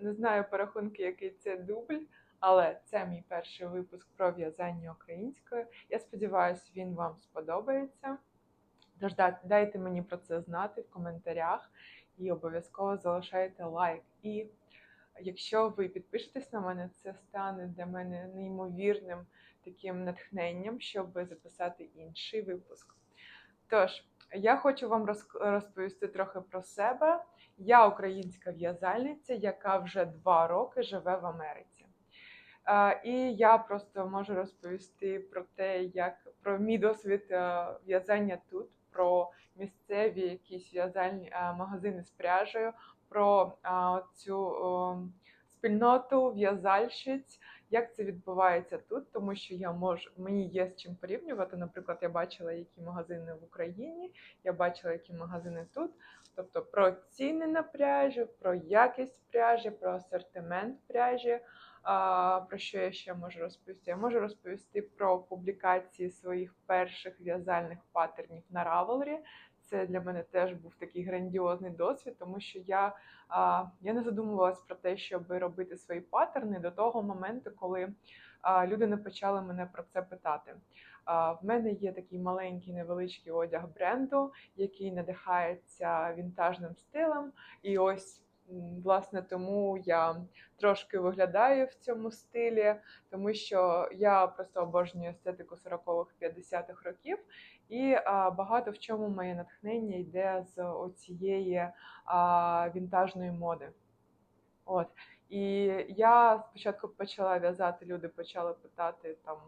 не знаю по рахунку, який це дубль, але це мій перший випуск про в'язання українською. Я сподіваюся, він вам сподобається. Тож дайте мені про це знати в коментарях і обов'язково залишайте лайк. І якщо ви підпишетесь на мене, це стане для мене неймовірним таким натхненням, щоб записати інший випуск. Тож, я хочу вам розповісти трохи про себе. Я українська в'язальниця, яка вже два роки живе в Америці. Е, І я просто можу розповісти про те, як про мій досвід е, в'язання тут, про місцеві якісь в'язальні е, магазини з пряжею, про цю спільноту в'язальщиць, як це відбувається тут, тому що я можу мені є з чим порівнювати. Наприклад, я бачила, які магазини в Україні, я бачила, які магазини тут. Тобто про ціни на пряжу, про якість пряжі, про асортимент пряжі. А, про що я ще можу розповісти? Я можу розповісти про публікації своїх перших в'язальних паттернів на Ravelry. Це для мене теж був такий грандіозний досвід, тому що я, я не задумувалась про те, щоб робити свої паттерни до того моменту, коли люди не почали мене про це питати. В мене є такий маленький невеличкий одяг бренду, який надихається вінтажним стилем. І ось, власне, тому я трошки виглядаю в цьому стилі, тому що я просто обожнюю естетику 40-х, 50-х років. І багато в чому моє натхнення йде з оцієї вінтажної моди. От. І я спочатку почала в'язати, люди почали питати там,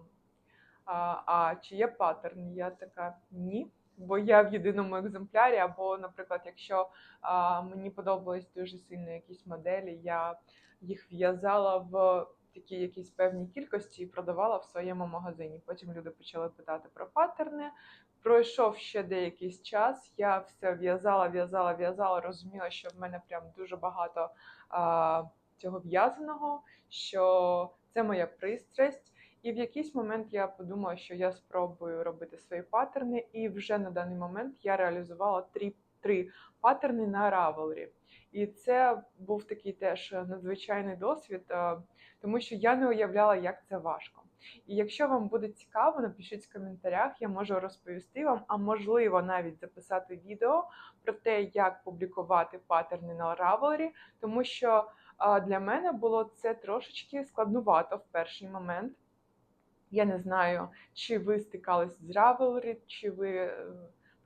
а, а чи є паттерн? Я така ні. Бо я в єдиному екземплярі, або, наприклад, якщо а, мені подобались дуже сильно якісь моделі, я їх в'язала в такій якійсь певній кількості і продавала в своєму магазині. Потім люди почали питати про паттерни. Пройшов ще деякий час. Я все в'язала, в'язала, в'язала. Розуміла, що в мене прям дуже багато а, цього в'язаного, що це моя пристрасть. І в якийсь момент я подумала, що я спробую робити свої паттерни, і вже на даний момент я реалізувала три, три паттерни на Ravelry. І це був такий теж надзвичайний досвід, е, тому що я не уявляла, як це важко. І якщо вам буде цікаво, напишіть в коментарях, я можу розповісти вам, а можливо навіть записати відео про те, як публікувати паттерни на Ravelry, тому що для мене було це трошечки складнувато в перший момент. Я не знаю, чи ви стикались з Ravelry, чи ви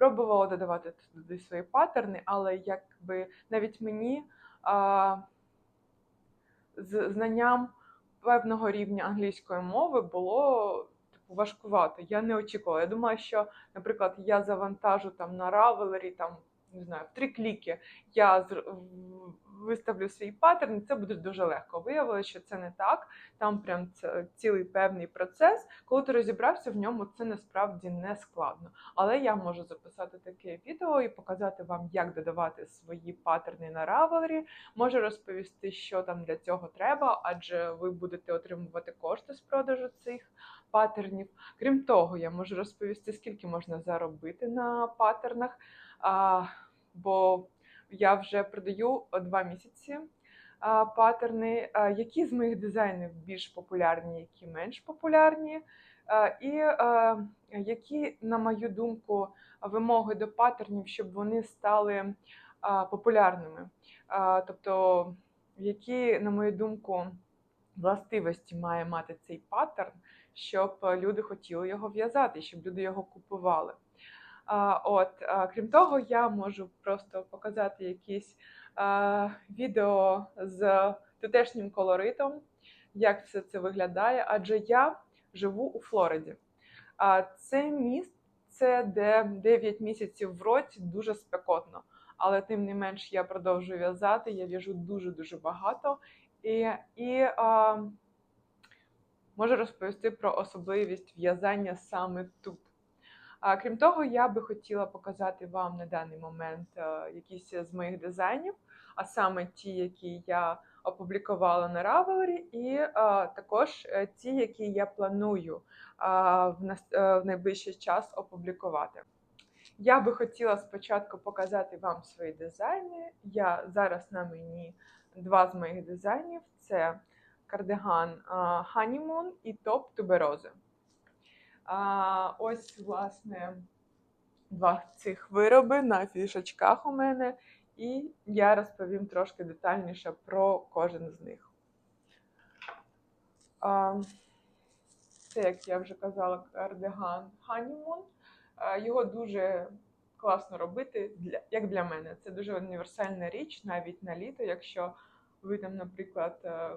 пробували додавати туди свої паттерни, але якби навіть мені а, з знанням певного рівня англійської мови було типу важкувато. Я не очікувала. Я думала, що, наприклад, я завантажу там на Ravelry, там не знаю, в три кліки я виставлю свій паттерн, це буде дуже легко. Виявилося, що це не так. Там прям цілий певний процес. Коли ти розібрався в ньому, це насправді не складно. Але я можу записати таке відео і показати вам, як додавати свої паттерни на Ravelry. Можу розповісти, що там для цього треба, адже ви будете отримувати кошти з продажу цих паттернів. Крім того, я можу розповісти, скільки можна заробити на паттернах. А, бо я вже продаю два місяці а, паттерни, а, які з моїх дизайнів більш популярні, які менш популярні, а, і а, які, на мою думку, вимоги до паттернів, щоб вони стали а, популярними. А, тобто, які, на мою думку, властивості має мати цей паттерн, щоб люди хотіли його в'язати, щоб люди його купували. От, крім того, я можу просто показати якісь відео з тутешнім колоритом, як все це виглядає, адже я живу у Флориді. Це міст, це де 9 місяців в році дуже спекотно. Але тим не менш я продовжую в'язати, я в'яжу дуже-дуже багато. І, і а, можу розповісти про особливість в'язання саме тут. А, крім того, я би хотіла показати вам на даний момент е, якісь з моїх дизайнів, а саме ті, які я опублікувала на Ravelry, і е, також е, ті, які я планую е, в, нас, е, в найближчий час опублікувати. Я би хотіла спочатку показати вам свої дизайни. Я зараз на мені два з моїх дизайнів: це кардиган Honeymoon і топ туберози. А, ось, власне, два цих вироби на фішечках у мене, і я розповім трошки детальніше про кожен з них. А, це, як я вже казала, кардиган Honeymoon. Його дуже класно робити, для, як для мене. Це дуже універсальна річ, навіть на літо, якщо ви там, наприклад, е,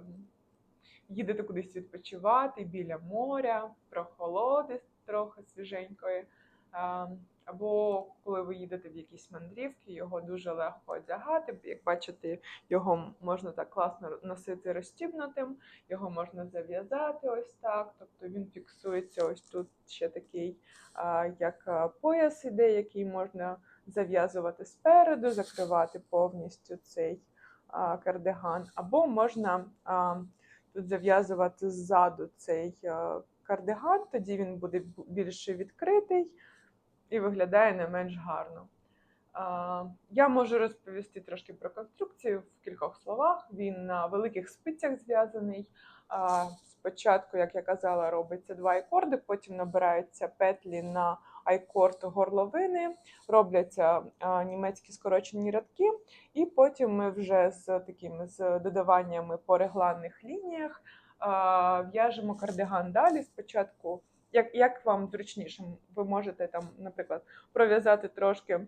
їдете кудись відпочивати біля моря, прохолоди трохи свіженької. Або коли ви їдете в якісь мандрівки, його дуже легко одягати. Як бачите, його можна так класно носити розстібнутим, його можна зав'язати ось так. Тобто він фіксується ось тут ще такий, як пояс іде, який можна зав'язувати спереду, закривати повністю цей кардиган, або можна тут зав'язувати ззаду цей е, кардиган, тоді він буде бу- більше відкритий і виглядає не менш гарно. Я можу розповісти трошки про конструкцію в кількох словах. Він на великих спицях зв'язаний. Спочатку, як я казала, робиться два айкорди, потім набираються петлі на айкорд горловини, робляться німецькі скорочені рядки, і потім ми вже з такими з додаваннями по регланних лініях в'яжемо кардиган далі. Спочатку, як, як вам зручніше, ви можете там, наприклад, пров'язати трошки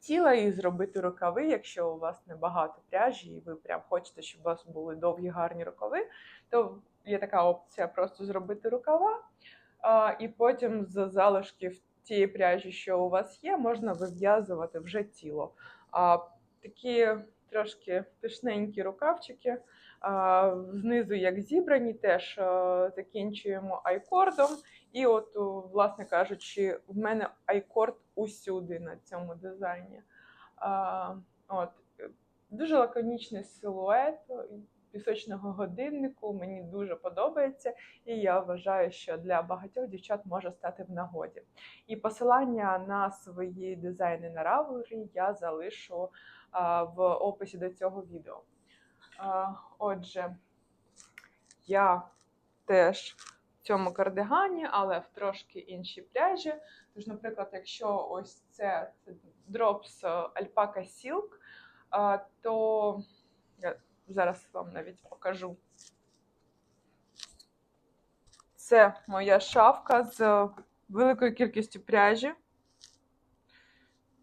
тіла і зробити рукави, якщо у вас небагато пряжі, і ви прям хочете, щоб у вас були довгі гарні рукави, то є така опція просто зробити рукава, і потім з залишків тієї пряжі, що у вас є, можна вив'язувати вже тіло. Такі трошки пишненькі рукавчики. Знизу, як зібрані, теж закінчуємо айкордом. І от, власне кажучи, в мене айкорд усюди на цьому дизайні. От, дуже лаконічний силует пісочного годиннику. Мені дуже подобається, і я вважаю, що для багатьох дівчат може стати в нагоді. І посилання на свої дизайни на Ravelry я залишу в описі до цього відео. Отже, я теж в цьому кардигані, але в трошки іншій пряжі. Тож, наприклад, якщо ось це, Drops Alpaca Silk, то я зараз вам навіть покажу. Це моя шафка з великою кількістю пряжі.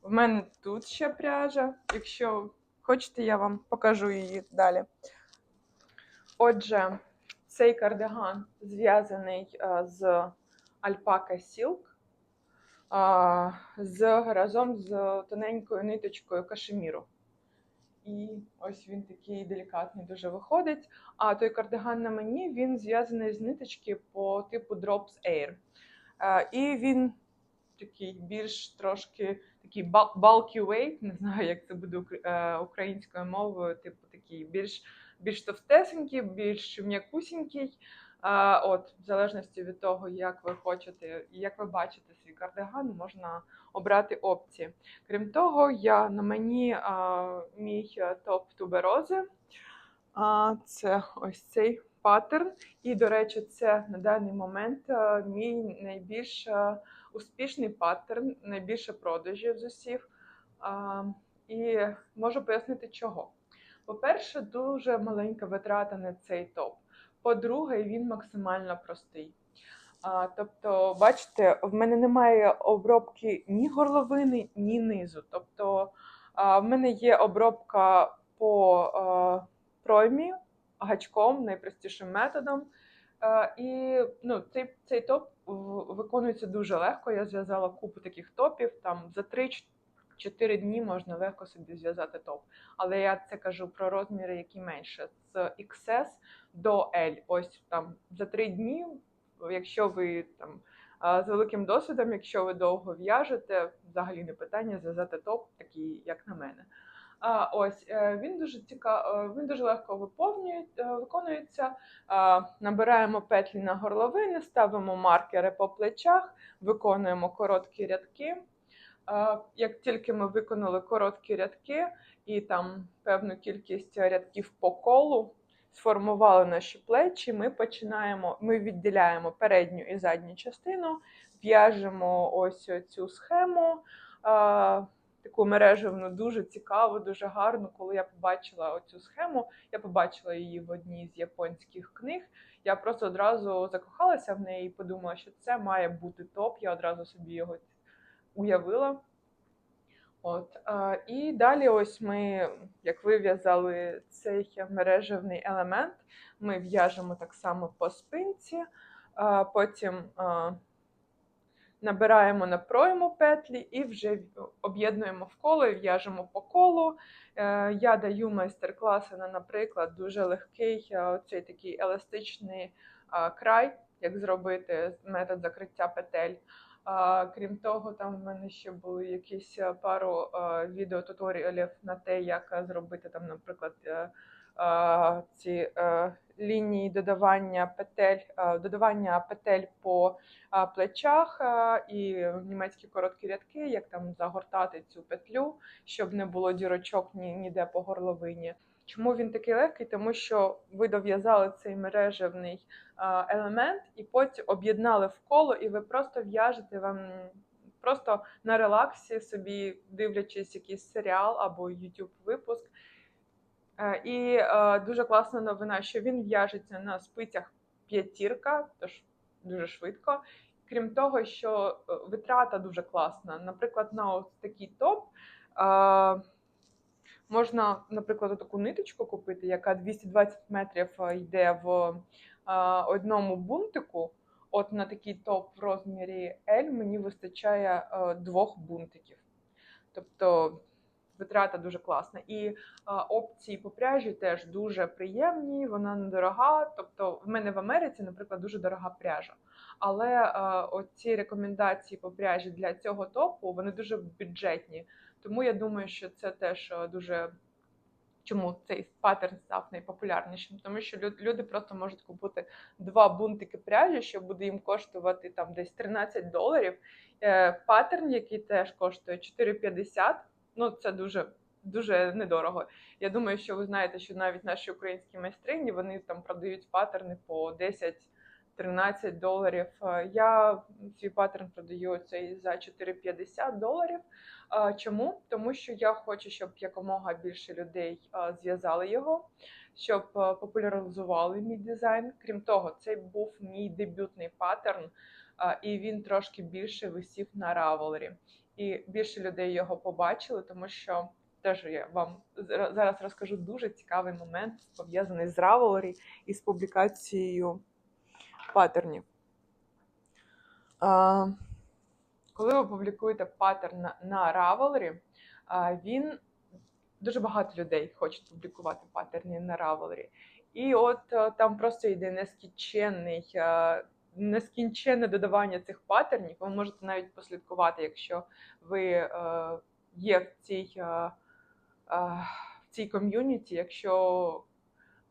В мене тут ще пряжа. Якщо хочете, я вам покажу її далі. Отже, цей кардиган зв'язаний е, з Alpaca Silk, з, разом з тоненькою ниточкою кашеміру. І ось він такий делікатний дуже виходить. А той кардиган на мені він зв'язаний з ниточки по типу Drops Air. Е, І він такий більш трошки такий bulky weight, не знаю, як це буде е, українською мовою, типу такий більш, більш товстесенький, більш м'якусінький. А, от, в залежності від того, як ви хочете, як ви бачите свій кардиган, можна обрати опції. Крім того, я на мені а, мій е, топ туберози. А, це ось цей паттерн. І, до речі, це на даний момент а, мій найбільш а, успішний паттерн, найбільше продажів з усіх. А, і можу пояснити, чого. По-перше, дуже маленька витрата на цей топ. По-друге, він максимально простий. А, тобто, бачите, в мене немає обробки ні горловини, ні низу. Тобто, а, в мене є обробка по а, проймі гачком, найпростішим методом. Е, І ну, цей, цей топ виконується дуже легко. Я зв'язала купу таких топів. Там за 3-4 дні можна легко собі зв'язати топ. Але я це кажу про розміри, які менше. З XS до L. Ось там за 3 дні, якщо ви там з великим досвідом, якщо ви довго в'яжете, взагалі не питання зв'язати топ, такий, як на мене. А, ось е, він дуже цікаво, він дуже легко е, виконується. Набираємо петлі на горловини, ставимо маркери по плечах, виконуємо короткі рядки. Як тільки ми виконали короткі рядки і там певну кількість рядків по колу, сформували наші плечі, ми починаємо, ми відділяємо передню і задню частину, в'яжемо ось цю схему. Таку мережевну, дуже цікаву, дуже гарну. Коли я побачила оцю схему, я побачила її в одній з японських книг. Я просто одразу закохалася в неї і подумала, що це має бути топ. Я одразу собі його уявила. От, і далі, ось ми, як вив'язали цей мережевний елемент, ми в'яжемо так само по спинці, потім набираємо на пройму петлі і вже об'єднуємо в коло і в'яжемо по колу. Е, Я даю майстер-класи на, наприклад, дуже легкий е, цей такий еластичний край, як зробити метод закриття петель. Крім того, там в мене ще були якісь е, пару е, відеотуторіалів на те, як е, зробити там, наприклад, ці лінії додавання петель, додавання петель по плечах і німецькі короткі рядки, як там загортати цю петлю, щоб не було дірочок ні, ніде по горловині. Чому він такий легкий? Тому що ви дов'язали цей мережевний елемент, і потім об'єднали в коло, і ви просто в'яжете вам просто на релаксі, собі дивлячись якийсь серіал або YouTube випуск. Е, І е, дуже класна новина, що він в'яжеться на спицях п'ятірка, тож дуже швидко. Крім того, що е, витрата дуже класна. Наприклад, на ось такий топ. Можна, наприклад, таку ниточку купити, яка 220 метрів е, йде в е, одному бунтику. От на такий топ в розмірі L мені вистачає е, двох бунтиків. Тобто витрата дуже класна. І опції по пряжі теж дуже приємні, вона недорога. Тобто, в мене в Америці, наприклад, дуже дорога пряжа. Але оці рекомендації по пряжі для цього топу вони дуже бюджетні. Тому я думаю, що це теж е, дуже. Чому цей паттерн став найпопулярнішим? Тому що лю- люди просто можуть купити два бунтики пряжі, що буде їм коштувати там десь 13 доларів. Е, Паттерн, який теж коштує 4,50, ну це дуже дуже недорого. Я думаю, що ви знаєте, що навіть наші українські майстрині вони там продають паттерни по 10-13 доларів. Е, Я свій паттерн продаю цей за 4,50 доларів. Чому? Тому що я хочу, щоб якомога більше людей зв'язали його, щоб популяризували мій дизайн. Крім того, це був мій дебютний паттерн, і він трошки більше висів на Ravelry. І більше людей його побачили, тому що теж я вам зараз розкажу дуже цікавий момент, пов'язаний з Ravelry і з публікацією паттернів. Коли ви публікуєте паттерн на, Ravelry, він дуже багато людей хочуть публікувати паттерни на Ravelry. І от е, там просто йде нескінченний, е, нескінченне додавання цих паттернів. Ви можете навіть послідкувати, якщо ви е, є в цій, в цій ком'юніті, якщо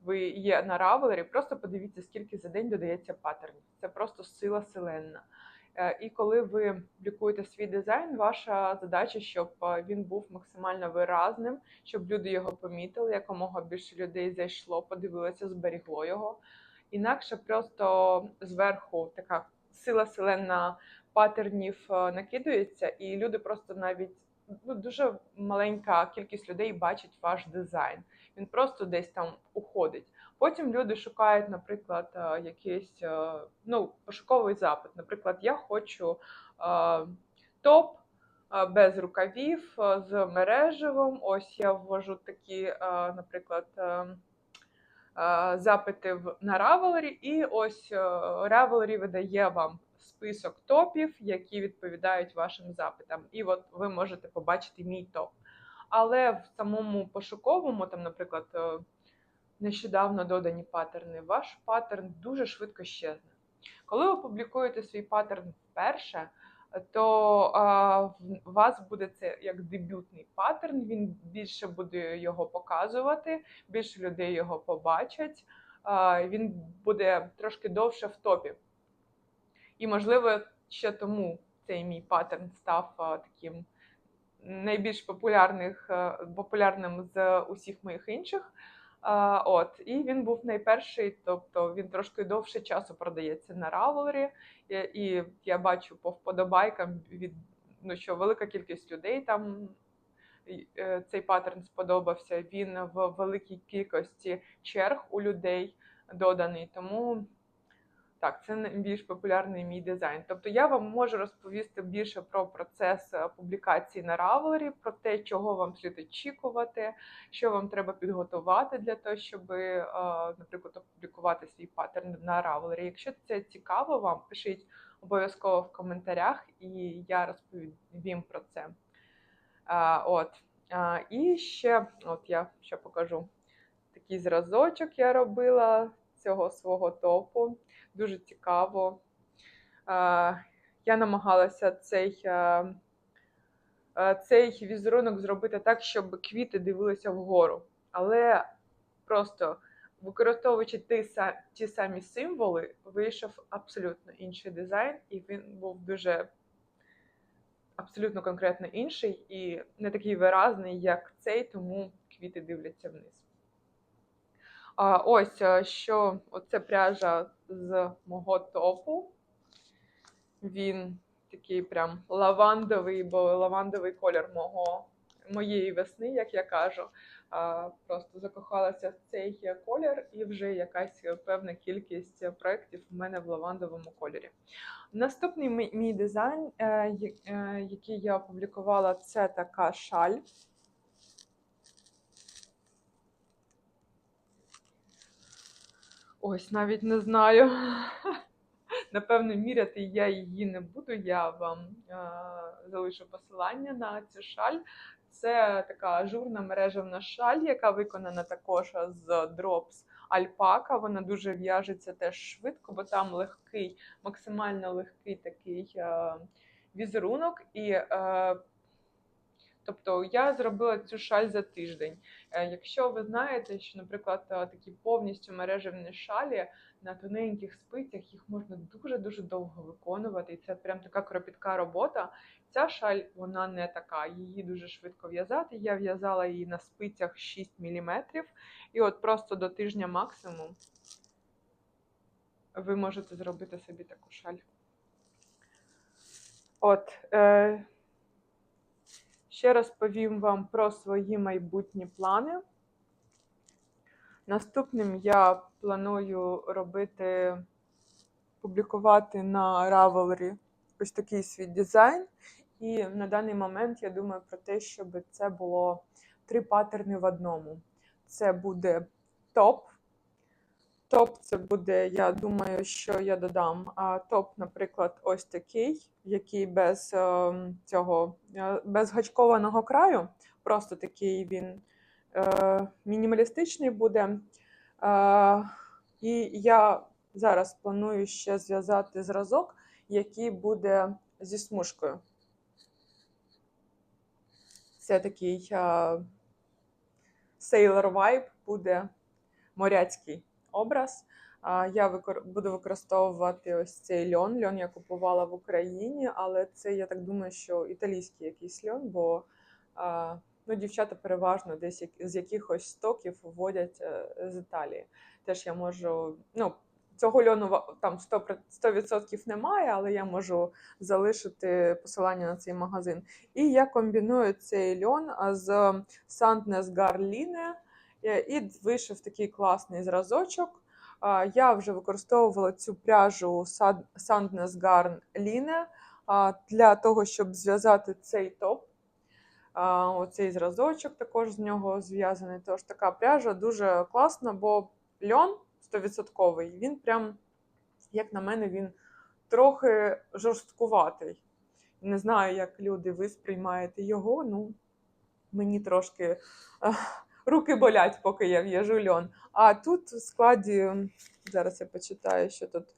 ви є на Ravelry, просто подивіться, скільки за день додається паттернів. Це просто сила селенна. Е, І коли ви публікуєте свій дизайн, ваша задача, щоб е, він був максимально виразним, щоб люди його помітили, якомога більше людей зайшло, подивилося, зберігло його. Інакше просто зверху така сила селена паттернів е, накидується, і люди просто навіть ну, дуже маленька кількість людей бачить ваш дизайн. Він просто десь там уходить. Потім люди шукають, наприклад, е, якийсь е, ну, пошуковий запит. Наприклад, я хочу е, топ без рукавів з мережевим. Ось я ввожу такі, наприклад, запити на Ravelry, і ось Ravelry видає вам список топів, які відповідають вашим запитам. І от ви можете побачити мій топ. Але в самому пошуковому, там, наприклад, е, нещодавно додані паттерни, ваш паттерн дуже швидко щезне. Коли ви публікуєте свій паттерн вперше, то а, в у вас буде це як дебютний паттерн, він більше буде його показувати, більше людей його побачать, а, він буде трошки довше в топі. І, можливо, ще тому цей мій паттерн став а, таким найбільш популярних, е, популярним з усіх моїх інших. От, і він був найперший, тобто він трошки довше часу продається на Ravelry, і, і я бачу по вподобайкам від ну, що велика кількість людей там е, цей паттерн сподобався. Він в великій кількості черг у людей доданий. Тому так, це найбільш популярний мій дизайн. Тобто я вам можу розповісти більше про процес е, публікації на Ravelry, про те, чого вам слід очікувати, що вам треба підготувати для того, щоб, е, наприклад, опублікувати свій паттерн на Ravelry. Якщо це цікаво вам, пишіть обов'язково в коментарях, і я розповім про це. От. І ще, от я ще покажу такий зразочок я робила цього свого топу. Дуже цікаво. Я намагалася цей, цей візерунок зробити так, щоб квіти дивилися вгору. Але просто використовуючи ті самі символи, вийшов абсолютно інший дизайн, і він був дуже абсолютно конкретно інший і не такий виразний, як цей, тому квіти дивляться вниз. А, ось що оце пряжа з мого топу. Він такий прям лавандовий, бо лавандовий колір мого, моєї весни, як я кажу. А, Просто закохалася в цей колір, і вже якась певна кількість проєктів у мене в лавандовому кольорі. Наступний мій, мій дизайн, е, е, який я опублікувала, це така шаль. Ось навіть не знаю. Напевно, міряти я її не буду. Я вам е, залишу посилання на цю шаль. Це така ажурна мережевна шаль, яка виконана також з Drops Альпака. Вона дуже в'яжеться теж швидко, бо там легкий, максимально легкий такий е, візерунок. І, е, тобто я зробила цю шаль за тиждень. Е, Якщо ви знаєте, що, наприклад, е, такі повністю мережевні шалі на тоненьких спицях їх можна дуже-дуже довго виконувати, і це прям така кропітка робота. Ця шаль вона не така, її дуже швидко в'язати. Я в'язала її на спицях 6 мм, і от просто до тижня максимум ви можете зробити собі таку шаль. От, е, ще розповім вам про свої майбутні плани. Наступним я планую робити, публікувати на Ravelry ось такий свій дизайн. І на даний момент я думаю про те, щоб це було три паттерни в одному. Це буде топ. Топ це буде, я думаю, що я додам. А топ, наприклад, ось такий, який без е, цього е, без гачкованого краю. Просто такий він е, мінімалістичний буде. Е, і я зараз планую ще зв'язати зразок, який буде зі смужкою. Це такий sailor vibe буде моряцький образ. Я буду використовувати ось цей льон. Льон я купувала в Україні, але це я так думаю, що італійський якийсь льон, бо ну, дівчата переважно десь з якихось стоків вводять е, з Італії. Теж я можу, ну, цього льону там 100%, 100% немає, але я можу залишити посилання на цей магазин. І я комбіную цей льон з Sandnes Garline, і вийшов такий класний зразочок. Я вже використовувала цю пряжу Sad- Sandnes Garn Line для того, щоб зв'язати цей топ. Оцей зразочок також з нього зв'язаний. Тож така пряжа дуже класна, бо льон 100%, він прям, як на мене, він трохи жорсткуватий. Не знаю, як люди ви сприймаєте його. Ну, мені трошки руки болять, поки я в'яжу льон. А тут в складі, зараз я почитаю, що тут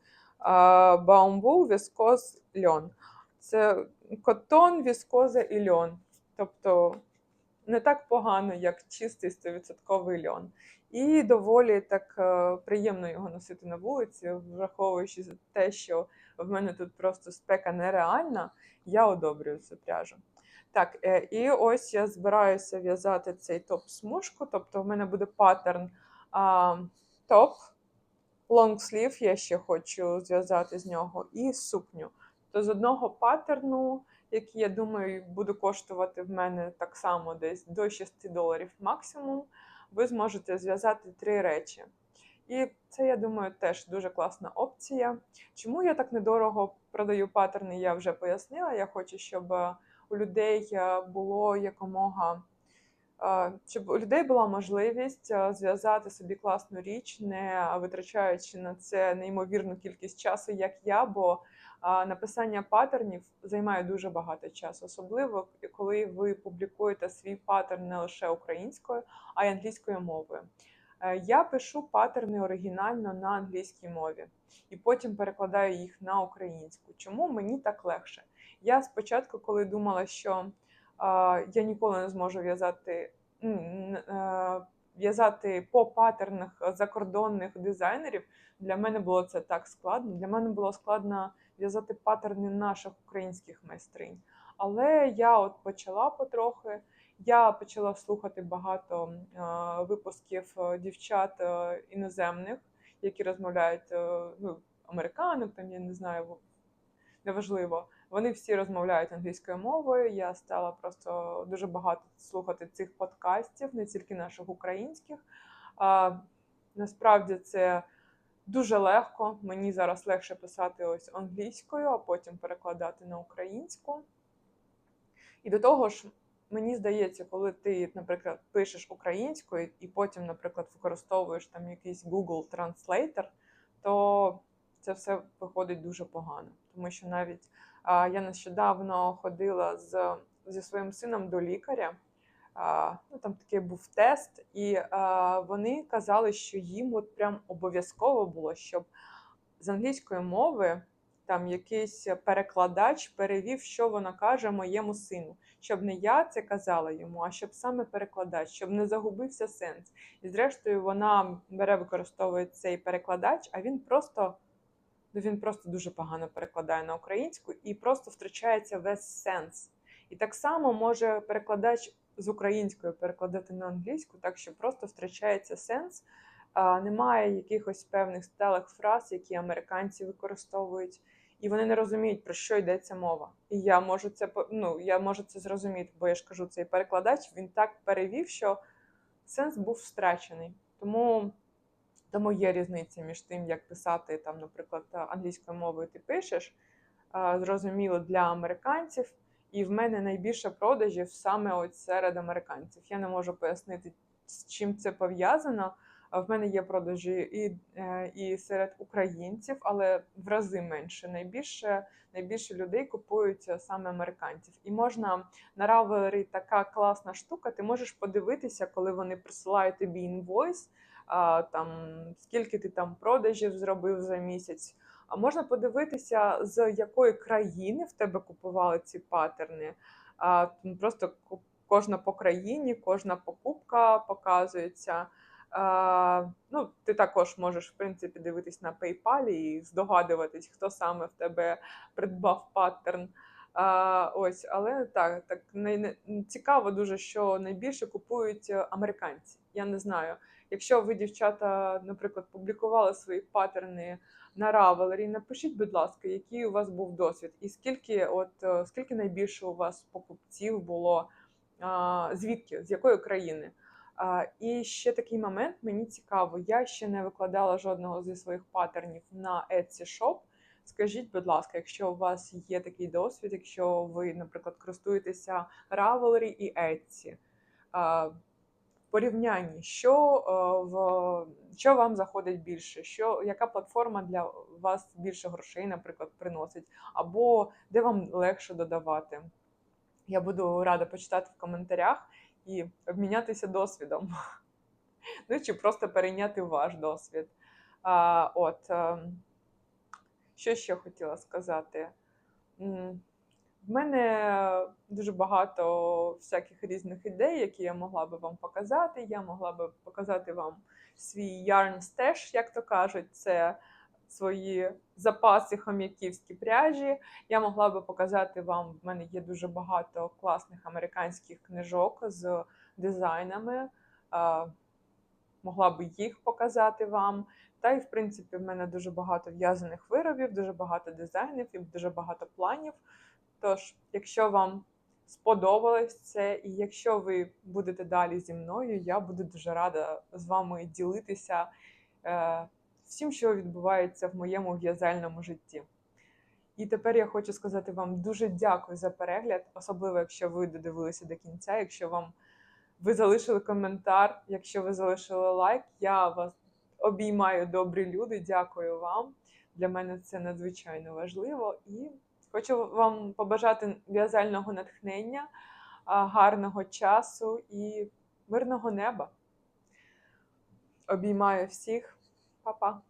баумбул, віскоз, льон. Це котон, віскоза і льон. Тобто не так погано, як чистий 100% льон. І доволі так е, приємно його носити на вулиці, враховуючи те, що в мене тут просто спека нереальна, я одобрюю цю пряжу. Так, е, і ось я збираюся в'язати цей топ-смужку, тобто в мене буде паттерн а, топ, sleeve, я ще хочу зв'язати з нього, і сукню. То з одного паттерну, який, я думаю, буде коштувати в мене так само десь до 6 доларів максимум, ви зможете зв'язати три речі. І це, я думаю, теж дуже класна опція. Чому я так недорого продаю паттерни, я вже пояснила. Я хочу, щоб е, у людей е, було якомога. е, Щоб у людей була можливість е, зв'язати собі класну річ, не витрачаючи на це неймовірну кількість часу, як я, бо написання паттернів займає дуже багато часу, особливо коли ви публікуєте свій паттерн не лише українською, а й англійською мовою. Е, Я пишу паттерни оригінально на англійській мові і потім перекладаю їх на українську. Чому мені так легше? Я спочатку, коли думала, що я ніколи не зможу в'язати е, в'язати по паттернах закордонних дизайнерів, для мене було це так складно. Для мене було складно в'язати паттерни наших українських майстринь. Але я от почала потрохи. Я почала слухати багато випусків е, дівчат е, іноземних, які розмовляють ну, американок, там я не знаю, неважливо. Вони всі розмовляють англійською мовою. Я стала просто дуже багато слухати цих подкастів, не тільки наших українських. А, насправді це дуже легко. Мені зараз легше писати ось англійською, а потім перекладати на українську. І до того ж, мені здається, коли ти, наприклад, пишеш українською і потім, наприклад, використовуєш там якийсь Google Translator, то це все виходить дуже погано. Тому що навіть я нещодавно ходила з, зі своїм сином до лікаря. Ну, там такий був тест, і вони казали, що їм от прям обов'язково було, щоб з англійської мови там якийсь перекладач перевів, що вона каже моєму сину. Щоб не я це казала йому, а щоб саме перекладач, щоб не загубився сенс. І зрештою вона бере, використовує цей перекладач, а він просто. Ну, він просто дуже погано перекладає на українську і просто втрачається весь сенс. І так само може перекладач з української перекладати на англійську, так що просто втрачається сенс. А, немає якихось певних сталих фраз, які американці використовують, і вони не розуміють, про що йдеться мова. І я можу це ну, я можу це зрозуміти, бо я ж кажу, цей перекладач він так перевів, що сенс був втрачений. Тому тому є різниця між тим, як писати там, наприклад, англійською мовою ти пишеш, зрозуміло для американців. І в мене найбільше продажів саме от серед американців. Я не можу пояснити, з чим це пов'язано. В мене є продажі і, е, і серед українців, але в рази менше. Найбільше, найбільше людей купують е, саме американців. І можна на Ravelry така класна штука. Ти можеш подивитися, коли вони присилають тобі інвойс, а, там скільки ти там продажів зробив за місяць. А можна подивитися, з якої країни в тебе купували ці паттерни. А, просто кожна по країні, кожна покупка показується. А, ну, ти також можеш, в принципі, дивитись на PayPal і здогадуватись, хто саме в тебе придбав паттерн. А, ось, але так, так най, най- цікаво дуже, що найбільше купують е, американці. Я не знаю. Якщо ви, дівчата, наприклад, публікували свої паттерни на Ravelry, напишіть, будь ласка, який у вас був досвід, і скільки, от е, скільки найбільше у вас покупців було, звідки, з якої країни. І ще такий момент мені цікаво. Я ще не викладала жодного зі своїх паттернів на Etsy Shop. Скажіть, будь ласка, якщо у вас є такий досвід, якщо ви, наприклад, користуєтеся Ravelry і Etsy, порівнянні, що, е, що вам заходить більше, що, яка платформа для вас більше грошей, наприклад, приносить, або де вам легше додавати. Я буду рада почитати в коментарях і обмінятися досвідом. Ну чи просто перейняти ваш досвід. А, от, е, що ще хотіла сказати? В мене дуже багато всяких різних ідей, які я могла би вам показати. Я могла би показати вам свій yarn stash, як то кажуть, це свої запаси хом'яківські пряжі. Я могла би показати вам, в мене є дуже багато класних американських книжок з дизайнами. Могла би їх показати вам. Та й, в принципі, в мене дуже багато в'язаних виробів, дуже багато дизайнів і дуже багато планів. Тож, якщо вам сподобалось це, і якщо ви будете далі зі мною, я буду дуже рада з вами ділитися е, всім, що відбувається в моєму в'язальному житті. І тепер я хочу сказати вам дуже дякую за перегляд, особливо якщо ви додивилися до кінця, якщо вам ви залишили коментар, якщо ви залишили лайк, я вас обіймаю добрі люди. Дякую вам. Для мене це надзвичайно важливо. І хочу вам побажати в'язального натхнення, гарного часу і мирного неба. Обіймаю всіх, Па-па.